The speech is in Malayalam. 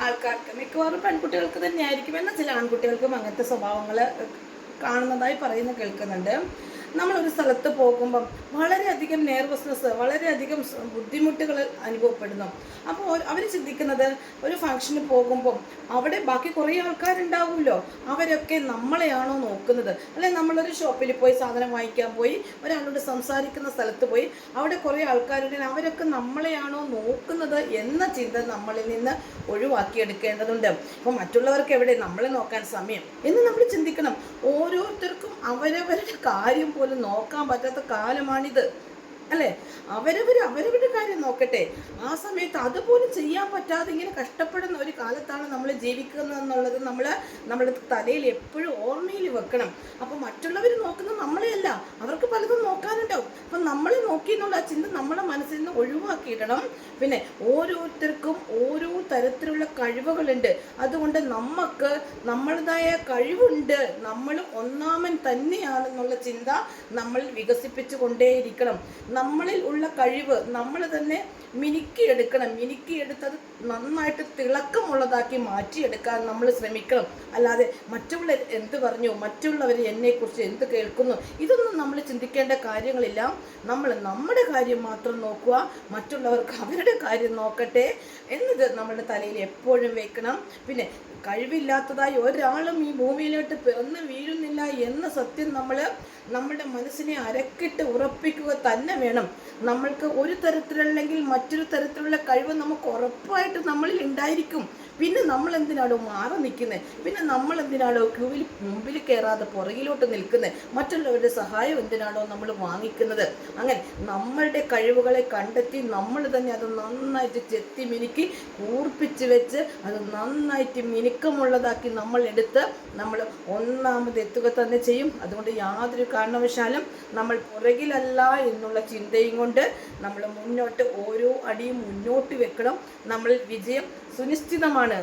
ആൾക്കാർക്ക്. മിക്കവാറും പെൺകുട്ടികൾക്ക് തന്നെയായിരിക്കും. എന്നാൽ ചില ആൺകുട്ടികൾക്കും അങ്ങനത്തെ സ്വഭാവങ്ങൾ കാണുന്നതായി പറയുന്നു കേൾക്കുന്നുണ്ട്. നമ്മളൊരു സ്ഥലത്ത് പോകുമ്പം വളരെയധികം നെർവസ്നെസ് വളരെയധികം ബുദ്ധിമുട്ടുകൾ അനുഭവപ്പെടുന്നു. അപ്പോൾ അവർ ചിന്തിക്കുന്നത് ഒരു ഫംഗ്ഷന് പോകുമ്പം അവിടെ ബാക്കി കുറേ ആൾക്കാരുണ്ടാവുമല്ലോ. അവരൊക്കെ നമ്മളെയാണോ നോക്കുന്നത്? അല്ലെ നമ്മളൊരു ഷോപ്പിൽ പോയി സാധനം വാങ്ങിക്കാൻ പോയി ഒരാളോട് സംസാരിക്കുന്ന സ്ഥലത്ത് പോയി അവിടെ കുറേ ആൾക്കാരുണ്ടെങ്കിൽ അവരൊക്കെ നമ്മളെയാണോ നോക്കുന്നത് എന്ന ചിന്ത നമ്മളിൽ നിന്ന് ഒഴിവാക്കിയെടുക്കേണ്ടതുണ്ട്. അപ്പോൾ മറ്റുള്ളവർക്ക് എവിടെ നമ്മളെ നോക്കാൻ സമയം? എന്ന് നമ്മൾ ചിന്തിക്കണം. ഓരോരുത്തർക്കും അവരവരുടെ കാര്യം പോലും നോക്കാൻ പറ്റാത്ത കാലമാണിത്. അല്ലേ? അവരവർ അവരവരുടെ കാര്യം നോക്കട്ടെ. ആ സമയത്ത് അതുപോലും ചെയ്യാൻ പറ്റാതെ ഇങ്ങനെ കഷ്ടപ്പെടുന്ന ഒരു കാലത്താണ് നമ്മൾ ജീവിക്കുന്നത് എന്നുള്ളത് നമ്മൾ നമ്മുടെ തലയിൽ എപ്പോഴും ഓർമ്മയിൽ വെക്കണം. അപ്പോൾ മറ്റുള്ളവർ നോക്കുന്നത് നമ്മളെയല്ല. അവർക്ക് പലതും നോക്കാനുണ്ടാവും. നമ്മളെ നോക്കി എന്നുള്ള ചിന്ത നമ്മുടെ മനസ്സിൽ നിന്ന് ഒഴിവാക്കിയിടണം. പിന്നെ ഓരോരുത്തർക്കും ഓരോ തരത്തിലുള്ള കഴിവുകളുണ്ട്. അതുകൊണ്ട് നമുക്ക് നമ്മളുടേതായ കഴിവുണ്ട്. നമ്മൾ ഒന്നാമൻ തന്നെയാണെന്നുള്ള ചിന്ത നമ്മൾ വികസിപ്പിച്ചു കൊണ്ടേയിരിക്കണം നമ്മളിൽ ഉള്ള കഴിവ് നമ്മൾ തന്നെ മിനുക്കിയെടുക്കണം. മിനുക്കിയെടുത്തത് നന്നായിട്ട് തിളക്കമുള്ളതാക്കി മാറ്റിയെടുക്കാൻ നമ്മൾ ശ്രമിക്കണം. അല്ലാതെ മറ്റുള്ളവർ എന്ത് പറഞ്ഞു? മറ്റുള്ളവർ എന്നെക്കുറിച്ച് എന്ത് കേൾക്കുന്നു? ഇതൊന്നും നമ്മൾ ചിന്തിക്കേണ്ട കാര്യങ്ങളില്ല. നമ്മൾ നമ്മുടെ കാര്യം മാത്രം നോക്കുക മറ്റുള്ളവർക്ക് അവരുടെ കാര്യം നോക്കട്ടെ എന്നത് നമ്മുടെ തലയിൽ എപ്പോഴും വെക്കണം. പിന്നെ കഴിവില്ലാത്തതായി ഒരാളും ഈ ഭൂമിയിലോട്ട് പിറന്ന് വീഴുന്നില്ല എന്ന സത്യം നമ്മൾ നമ്മുടെ മനസ്സിനെ അരക്കിട്ട് ഉറപ്പിക്കുക തന്നെ വേണം. നമ്മൾക്ക് ഒരു തരത്തിലല്ലെങ്കിൽ മറ്റൊരു തരത്തിലുള്ള കഴിവ് നമുക്ക് ഉറപ്പായിട്ട് നമ്മളിൽ ഉണ്ടായിരിക്കും. പിന്നെ നമ്മൾ എന്തിനാണോ മാറി നിൽക്കുന്നത് പിന്നെ നമ്മൾ എന്തിനാണോ ക്യൂവിൽ മുമ്പിൽ കയറാതെ പുറകിലോട്ട് നിൽക്കുന്നത് മറ്റുള്ളവരുടെ സഹായം എന്തിനാണോ നമ്മൾ വാങ്ങിക്കുന്നത്? അങ്ങനെ നമ്മളുടെ കഴിവുകളെ കണ്ടെത്തി നമ്മൾ തന്നെ അത് നന്നായിട്ട് ചെത്തി മിനുക്കി കൂർപ്പിച്ച് വെച്ച് അത് നന്നായിട്ട് മിനുക്കമുള്ളതാക്കി നമ്മൾ എടുത്ത് നമ്മൾ ഒന്നാമത് എത്തുക തന്നെ ചെയ്യും. അതുകൊണ്ട് യാതൊരു കാരണവശാലും നമ്മൾ പുറകിലല്ല എന്നുള്ള ചിന്തയും കൊണ്ട് നമ്മൾ മുന്നോട്ട് ഓരോ അടിയും മുന്നോട്ട് വെക്കണം. നമ്മൾ വിജയം സുനിശ്ചിതമാണ്.